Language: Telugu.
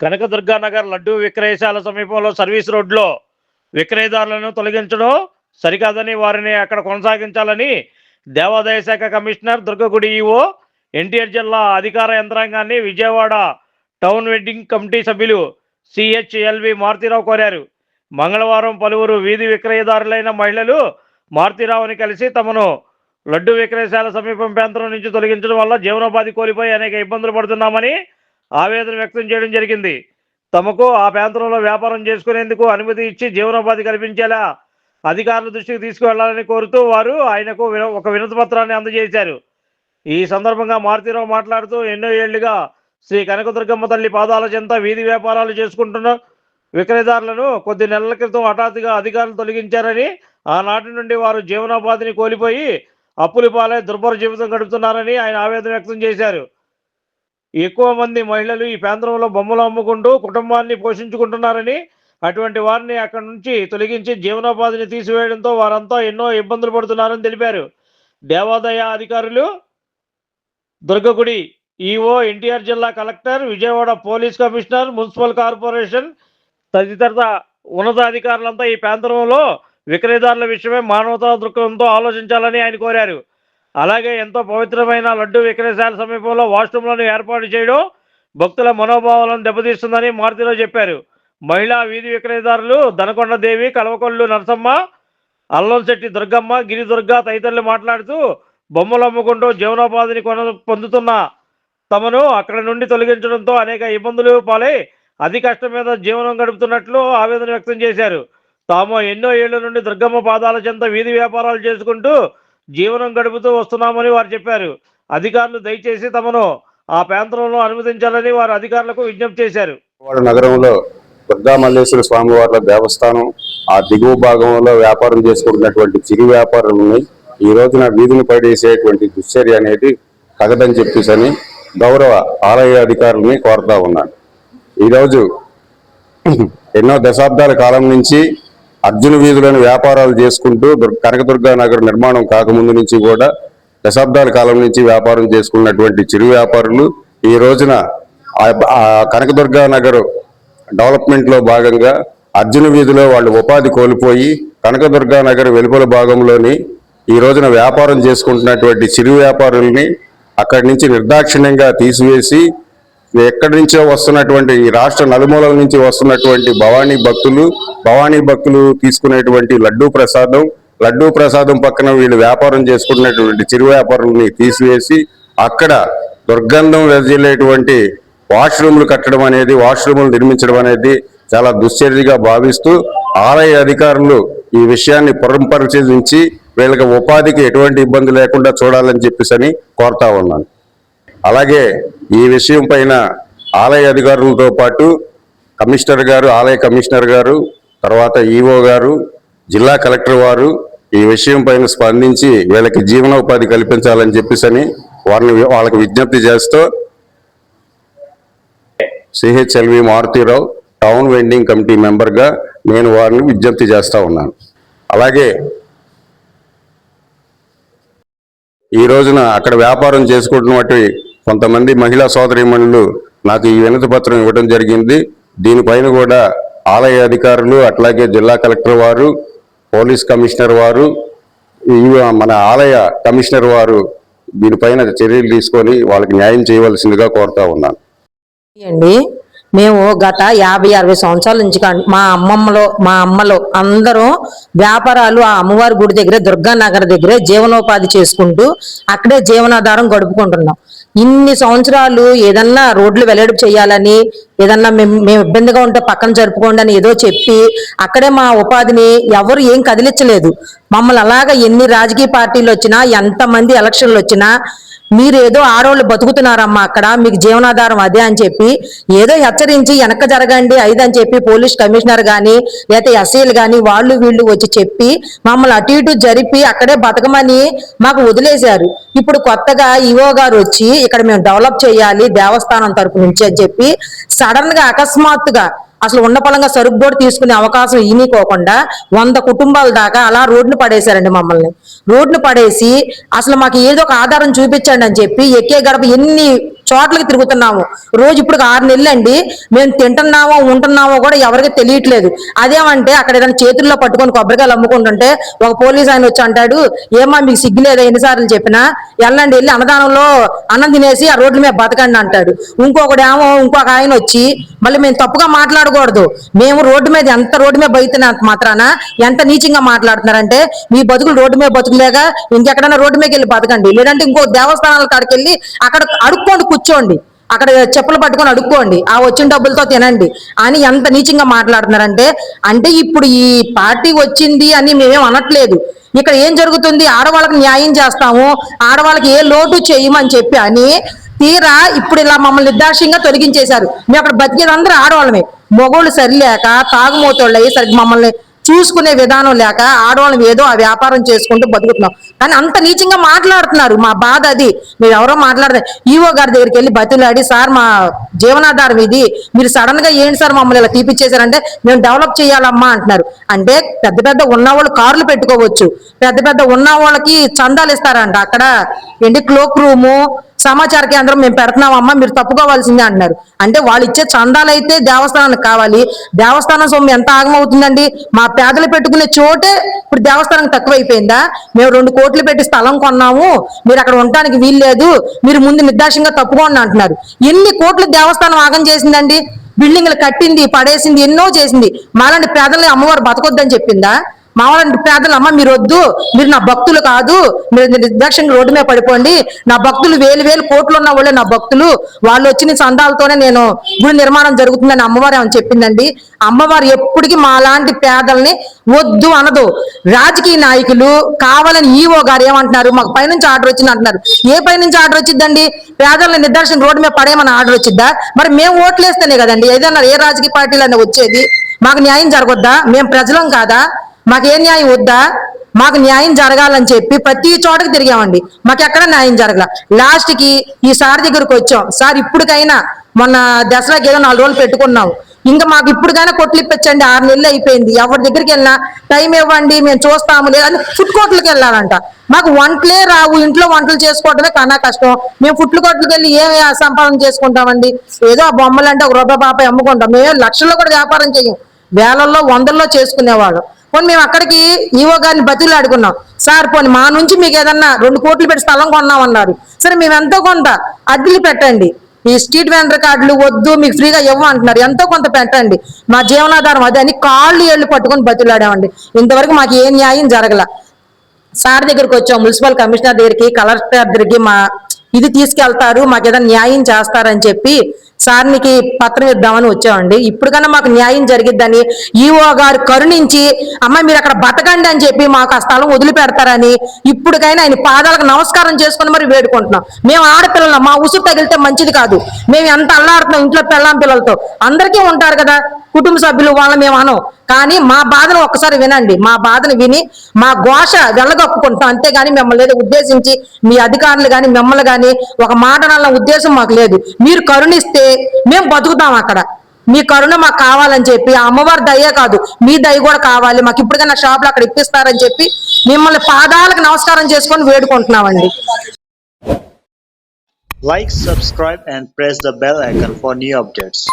కనకదుర్గానగర్ లడ్డూ విక్రయశాల సమీపంలో సర్వీస్ రోడ్లో విక్రయదారులను తొలగించడం సరికాదని వారిని అక్కడ కొనసాగించాలని దేవాదాయ శాఖ కమిషనర్ దుర్గగుడి ఈఓ ఎన్టీఆర్ జిల్లా అధికార యంత్రాంగాన్ని విజయవాడ టౌన్ వెడ్డింగ్ కమిటీ సభ్యులు సిహెచ్ఎల్వి మారుతీరావు కోరారు. మంగళవారం పలువురు వీధి విక్రయదారులైన మహిళలు మారుతీరావుని కలిసి తమను లడ్డు విక్రయశాల సమీపం ప్రాంతం నుంచి తొలగించడం వల్ల జీవనోపాధి కోల్పోయి అనేక ఇబ్బందులు పడుతున్నామని ఆవేదన వ్యక్తం చేయడం జరిగింది. తమకు ఆ ప్రాంతంలో వ్యాపారం చేసుకునేందుకు అనుమతి ఇచ్చి జీవనోపాధి కల్పించేలా అధికారుల దృష్టికి తీసుకువెళ్ళాలని కోరుతూ వారు ఆయనకు ఒక వినతి పత్రాన్ని అందజేశారు. ఈ సందర్భంగా మారుతీరావు మాట్లాడుతూ ఎన్నో ఏళ్ళుగా శ్రీ కనకదుర్గమ్మ తల్లి పాదాల చెంత వీధి వ్యాపారాలు చేసుకుంటున్న విక్రయదారులను కొద్ది నెలల క్రితం హఠాత్తుగా అధికారులు తొలగించారని ఆనాటి నుండి వారు జీవనోపాధిని కోల్పోయి అప్పులు పాలై దుర్భర జీవితం గడుపుతున్నారని ఆయన ఆవేదన వ్యక్తం చేశారు. ఎక్కువ మంది మహిళలు ఈ ప్రాంతంలో బొమ్మలు అమ్ముకుంటూ కుటుంబాన్ని పోషించుకుంటున్నారని అటువంటి వారిని అక్కడి నుంచి తొలగించి జీవనోపాధిని తీసివేయడంతో వారంతా ఎన్నో ఇబ్బందులు పడుతున్నారని తెలిపారు. దేవాదాయ అధికారులు దుర్గగుడి ఈఓ ఎన్టీఆర్ జిల్లా collector Vijayawada police commissioner municipal corporation తదితర ఉన్నతాధికారులంతా ఈ ప్రాంతంలో విక్రయదారుల విషయమే మానవతా దృక్పథంతో ఆలోచించాలని ఆయన కోరారు. అలాగే ఎంతో పవిత్రమైన లడ్డు విక్రయశాల సమీపంలో వాష్రూమ్లను ఏర్పాటు చేయడం భక్తుల మనోభావాలను దెబ్బతీస్తుందని మారుతిలో చెప్పారు. మహిళా వీధి విక్రయదారులు దనకొండ దేవి కలవకొల్లు నరసమ్మ అల్లంశెట్టి దుర్గమ్మ గిరి దుర్గ తదితరులు మాట్లాడుతూ బొమ్మలు అమ్ముకుంటూ జీవనోపాధిని కొన పొందుతున్న తమను అక్కడి నుండి తొలగించడంతో అనేక ఇబ్బందులు పాలై అతి కష్టం మీద జీవనం గడుపుతున్నట్లు ఆవేదన వ్యక్తం చేశారు. తాము ఎన్నో ఏళ్ళ నుండి దుర్గమ్మ పాదాల చెంత వీధి వ్యాపారాలు చేసుకుంటూ జీవనం గడుపుతూ వస్తున్నామని వారు చెప్పారు. అధికారులు దయచేసి తమను ఆ ప్రాంతంలో అనుమతించాలని వారు అధికారులకు విజ్ఞప్తి చేశారు. నగరంలో దుర్గామల్లేశ్వర స్వామి వారి దేవస్థానం ఆ దిగువ భాగంలో వ్యాపారం చేసుకుంటున్నటువంటి చిరు వ్యాపారులని ఈ రోజున వీధిని పడేసేటువంటి దుశ్చర్య అనేది కథదని చెప్పేసి గౌరవ ఆలయ అధికారులని కోరుతా ఉన్నాను. ఈరోజు ఎన్నో దశాబ్దాల కాలం నుంచి అర్జున వీధులను వ్యాపారాలు చేసుకుంటూ దుర్- కనకదుర్గా నగర్ నిర్మాణం కాకముందు నుంచి కూడా దశాబ్దాల కాలం నుంచి వ్యాపారం చేసుకున్నటువంటి చిరు వ్యాపారులు ఈ రోజున ఆ- కనకదుర్గా నగర్ డెవలప్మెంట్లో భాగంగా అర్జున వీధిలో వాళ్ళు ఉపాధి కోల్పోయి కనకదుర్గా నగర్ వెలుపల భాగంలోని ఈ రోజున వ్యాపారం చేసుకుంటున్నటువంటి చిరు వ్యాపారుల్ని అక్కడి నుంచి నిర్దాక్షిణ్యంగా తీసివేసి ఎక్కడి నుంచో వస్తున్నటువంటి ఈ రాష్ట్ర నలుమూలల నుంచి వస్తున్నటువంటి భవానీ భక్తులు భవానీ భక్తులు తీసుకునేటువంటి లడ్డూ ప్రసాదం లడ్డూ ప్రసాదం పక్కన వీళ్ళు వ్యాపారం చేసుకున్నటువంటి చిరు వ్యాపారులని తీసివేసి అక్కడ దుర్గంధం వెదజల్లేటువంటి వాష్రూమ్లు కట్టడం అనేది వాష్రూమ్లు నిర్మించడం అనేది చాలా దుశ్చర్యగా భావిస్తూ ఆలయ అధికారులు ఈ విషయాన్ని పురంపరిశీలించి వీళ్ళకి ఉపాధికి ఎటువంటి ఇబ్బంది లేకుండా చూడాలని చెప్పేసి అని కోరుతా ఉన్నాను. అలాగే ఈ విషయం పైన ఆలయ అధికారులతో పాటు కమిషనర్ గారు ఆలయ కమిషనర్ గారు తర్వాత ఈఓ గారు జిల్లా కలెక్టర్ వారు ఈ విషయం పైన స్పందించి వీళ్ళకి జీవనోపాధి కల్పించాలని చెప్పేసి వారిని వాళ్ళకి విజ్ఞప్తి చేస్తూ CHLV Marutirao town vending committee మెంబర్గా నేను వారిని విజ్ఞప్తి చేస్తూ ఉన్నాను. అలాగే ఈ రోజున అక్కడ వ్యాపారం చేసుకుంటున్నటువంటి కొంతమంది మహిళా సోదరిమణులు నాకు ఈ వినతి పత్రం ఇవ్వడం జరిగింది. దీనిపైన కూడా ఆలయ అధికారులు అట్లాగే జిల్లా కలెక్టర్ వారు పోలీస్ కమిషనర్ వారు మన ఆలయ కమిషనర్ వారు దీనిపైన చర్యలు తీసుకొని వాళ్ళకి న్యాయం చేయవలసిందిగా కోరుతా ఉన్నాను. అండి మేము గత యాభై అరవై సంవత్సరాల నుంచి మా అమ్మమ్మలో మా అమ్మలో అందరూ వ్యాపారాలు ఆ అమ్మవారి గుడి దగ్గరే దుర్గానగర్ దగ్గరే జీవనోపాధి చేసుకుంటూ అక్కడే జీవనాధారం గడుపుకుంటున్నాం. ఇన్ని సంవత్సరాలు ఏదన్నా రోడ్లు వెల్లడి చేయాలని ఏదన్నా మేము మేము ఇబ్బందిగా ఉంటే పక్కన జరుపుకోండి అని ఏదో చెప్పి అక్కడే మా ఉపాధిని ఎవరు ఏం కదిలించలేదు. మమ్మల్ని అలాగా ఎన్ని రాజకీయ పార్టీలు వచ్చినా ఎంతమంది ఎలక్షన్లు వచ్చినా మీరు ఏదో ఆడవాళ్ళు బతుకుతున్నారమ్మా అక్కడ మీకు జీవనాధారం అదే అని చెప్పి ఏదో హెచ్చరించి వెనక జరగండి ఐదు అని చెప్పి పోలీస్ కమిషనర్ కానీ లేకపోతే ఎస్ఐలు కానీ వాళ్ళు వీళ్ళు వచ్చి చెప్పి మమ్మల్ని అటు ఇటు జరిపి అక్కడే బతకమని మాకు వదిలేశారు. ఇప్పుడు కొత్తగా ఈవో గారు వచ్చి ఇక్కడ మేము డెవలప్ చేయాలి దేవస్థానం తరపు నుంచి అని చెప్పి సడన్గా అకస్మాత్తుగా అసలు ఉండపలంగా సరుకు కూడా తీసుకునే అవకాశం ఈనుకోకుండా వంద కుటుంబాల దాకా అలా రోడ్ను పడేశారండి మమ్మల్ని. రోడ్ను పడేసి అసలు మాకు ఏదో ఒక ఆధారం చూపించండి అని చెప్పి ఎక్కే గడప ఎన్ని చోట్లకి తిరుగుతున్నాము. రోజు ఇప్పుడు ఆరు నెలలు అండి మేము తింటున్నామో ఉంటున్నామో కూడా ఎవరికి తెలియట్లేదు. అదేమంటే అక్కడ ఏదైనా చేతుల్లో పట్టుకొని కొబ్బరికాయలు అమ్ముకుంటుంటే ఒక పోలీస్ ఆయన వచ్చి అంటాడు ఏమా మీకు సిగ్గులేదా? ఎన్నిసార్లు చెప్పినా? వెళ్ళండి వెళ్ళి అన్నదానంలో అన్నం తినేసి ఆ రోడ్ల మీద బతకండి అంటాడు. ఇంకొకడు ఏమో ఇంకొక ఆయన వచ్చి మళ్ళీ మేము తప్పుగా మాట్లాడకూడదు. మేము రోడ్డు మీద ఎంత రోడ్డు మీద బయతున్నా మాత్రాన ఎంత నీచంగా మాట్లాడుతున్నారంటే మీ బతుకులు రోడ్డు మీద బతుకులేగా ఇంకెక్కడైనా రోడ్డు మీదకి వెళ్ళి బతకండి. లేదంటే ఇంకో దేవస్థానాల కాడికి వెళ్ళి అక్కడ అడుక్కోండి కూర్చోండి. అక్కడ చెప్పులు పట్టుకొని అడుక్కోండి. ఆ వచ్చిన డబ్బులతో తినండి. అని ఎంత నీచంగా మాట్లాడుతున్నారంటే అంటే ఇప్పుడు ఈ పార్టీ వచ్చింది అని మేమేం అనట్లేదు. ఇక్కడ ఏం జరుగుతుంది? ఆడవాళ్ళకి న్యాయం చేస్తాము. ఆడవాళ్ళకి ఏ లోటు చేయమని చెప్పి అని తీరా ఇప్పుడు ఇలా మమ్మల్ని నిర్దాక్ష్యంగా తొలగించేశారు. మేము అక్కడ బతికేదందరూ ఆడవాళ్ళమే. మొగోళ్ళు సరిలేక తాగుమోతోళ్ళు అయ్యి మమ్మల్ని చూసుకునే విధానం లేక ఆడవాళ్ళం ఏదో ఆ వ్యాపారం చేసుకుంటూ బతుకుతున్నాం. కానీ అంత నీచంగా మాట్లాడుతున్నారు. మా బాధ అది. మీరు ఎవరో మాట్లాడదు ఈవో గారి దగ్గరికి వెళ్ళి బతులాడి సార్ మా జీవనాధారం ఇది. మీరు సడన్గా ఏంటి సార్ మమ్మల్ని ఇలా తీపిచ్చేశారంటే మేము డెవలప్ చేయాలమ్మా అంటున్నారు. అంటే పెద్ద పెద్ద ఉన్నవాళ్ళు కార్లు పెట్టుకోవచ్చు. పెద్ద పెద్ద ఉన్న వాళ్ళకి చందాలు ఇస్తారంట. అక్కడ ఏంటి క్లోక్ రూము సమాచార కేంద్రం మేము పెడుతున్నామమ్మా మీరు తప్పుకోవాల్సిందే అంటున్నారు. అంటే వాళ్ళు ఇచ్చే చందాలు అయితే దేవస్థానానికి కావాలి. దేవస్థానం సొమ్ము ఎంత ఆగమవుతుందండి? మా పేదలు పెట్టుకునే చోటే ఇప్పుడు దేవస్థానం తక్కువైపోయిందా? మేము రెండు కోట్లు పెట్టి స్థలం కొన్నాము మీరు అక్కడ ఉండటానికి వీలు లేదు మీరు ముందు నిర్దాక్షంగా తప్పుకోండి అంటున్నారు. ఎన్ని కోట్లు దేవస్థానం ఆగం చేసిందండి? బిల్డింగ్లు కట్టింది పడేసింది ఎన్నో చేసింది. మాలాంటి పేదల్ని అమ్మవారు బతకొద్దని చెప్పిందా? మామూలు పేదలు అమ్మ మీరు వద్దు. మీరు నా భక్తులు కాదు. మీరు నిర్దాక్షంగా రోడ్డు మీద పడిపోండి. నా భక్తులు వేలు వేలు కోట్లు ఉన్న వాళ్ళే నా భక్తులు. వాళ్ళు వచ్చిన సందాలతోనే నేను గుడి నిర్మాణం జరుగుతుందని అమ్మవారు ఏమని చెప్పిందండి? అమ్మవారు ఎప్పటికీ మాలాంటి పేదల్ని వద్దు అనదు. రాజకీయ నాయకులు కావాలని ఈవో గారు ఏమంటున్నారు? మాకు పైనుంచి ఆర్డర్ వచ్చింది అంటున్నారు. ఏ పైనుంచి ఆర్డర్ వచ్చిందండి? పేదలను నిర్దాక్షణ రోడ్డు మీద పడేయమని ఆర్డర్ వచ్చిద్దా మరి మేము ఓట్లేస్తేనే కదండి. ఏదైనా ఏ రాజకీయ పార్టీలైనా వచ్చేది? మాకు న్యాయం జరగొద్దా? మేము ప్రజలం కాదా? మాకు ఏ న్యాయం వద్దా? మాకు న్యాయం జరగాలని చెప్పి ప్రతి చోటకి తిరిగామండి. మాకు ఎక్కడ న్యాయం జరగల? లాస్ట్కి ఈ సార్ దగ్గరకు వచ్చాం. సార్ ఇప్పటికైనా మొన్న దసరాకి ఏదో నాలుగు రోజులు పెట్టుకున్నాం. ఇంకా మాకు ఇప్పటికైనా కొట్లు ఇప్పించండి. ఆరు నెలలు అయిపోయింది. ఎవరి దగ్గరికి వెళ్ళినా టైం ఇవ్వండి మేము చూస్తాము. లేదని ఫుడ్ కోర్టులకు వెళ్ళాలంట. మాకు వంటలే రావు. ఇంట్లో వంటలు చేసుకోవటమే కన్నా కష్టం. మేము ఫుడ్ కోర్టులకు వెళ్ళి ఏం సంపాదన చేసుకుంటామండి? ఏదో ఆ బొమ్మలు అంటే ఒక రూపాయి పాప అమ్ముకుంటాం. మేము లక్షల్లో కూడా వ్యాపారం చేయం. వేలల్లో వందల్లో చేసుకునేవాళ్ళం. పోనీ మేము అక్కడికి ఈవో గారిని బతులు అడుగున్నాం. సార్ పోనీ మా నుంచి మీకు ఏదన్నా రెండు కోట్లు పెట్టి స్థలం కొన్నామన్నారు సరే మేము ఎంతో కొంత? అద్దెలు పెట్టండి. ఈ స్ట్రీట్ వెండర్ కార్డులు వద్దు మీకు ఫ్రీగా ఇవ్వమంటున్నారు ఎంతో కొంత పెట్టండి? మా జీవనాధారం అదే అని కాళ్ళు ఏళ్ళు పట్టుకొని బతులాడామండి ఇంతవరకు మాకు ఏ న్యాయం జరగల. సార్ దగ్గరికి వచ్చాం మున్సిపల్ కమిషనర్ దగ్గరికి కలెక్టర్ దగ్గరికి మా ఇది తీసుకెళ్తారు మాకు ఏదైనా న్యాయం చేస్తారని చెప్పి సార్నికి పత్రం ఇద్దామని వచ్చామండి. ఇప్పటికన్నా మాకు న్యాయం జరిగిద్దని ఈఓ గారు కరుణించి అమ్మ మీరు అక్కడ బతకండి అని చెప్పి మాకు ఆ స్థలం వదిలిపెడతారని ఇప్పటికైనా ఆయన పాదాలకు నమస్కారం చేసుకుని మరి వేడుకుంటున్నాం. మేము ఆడపిల్లలం మా ఉసురు తగిలితే మంచిది కాదు. మేము ఎంత అల్లాడుతున్నాం ఇంట్లో పెళ్ళాం పిల్లలతో. అందరికీ ఉంటారు కదా కుటుంబ సభ్యులు వాళ్ళ మేము అనం. కానీ మా బాధను ఒక్కసారి వినండి. మా బాధను విని మా ఘోష వెళ్ళగొప్పుకుంటాం అంతేగాని మిమ్మల్ని ఏదో ఉద్దేశించి మీ అధికారులు కానీ మిమ్మల్ని కానీ ఒక మాట నల్ల ఉద్దేశం మాకు లేదు. మీరు కరుణిస్తే మేము బతుకుతాం అక్కడ. మీ కరుణ మాకు కావాలని చెప్పి ఆ అమ్మవారి దయ్యే కాదు. మీ దయ కూడా కావాలి. మాకు ఇప్పటికైనా షాప్లో అక్కడ ఇప్పిస్తారని చెప్పి మిమ్మల్ని పాదాలకు నమస్కారం చేసుకొని వేడుకుంటున్నామండి. Like subscribe and press the bell icon for new updates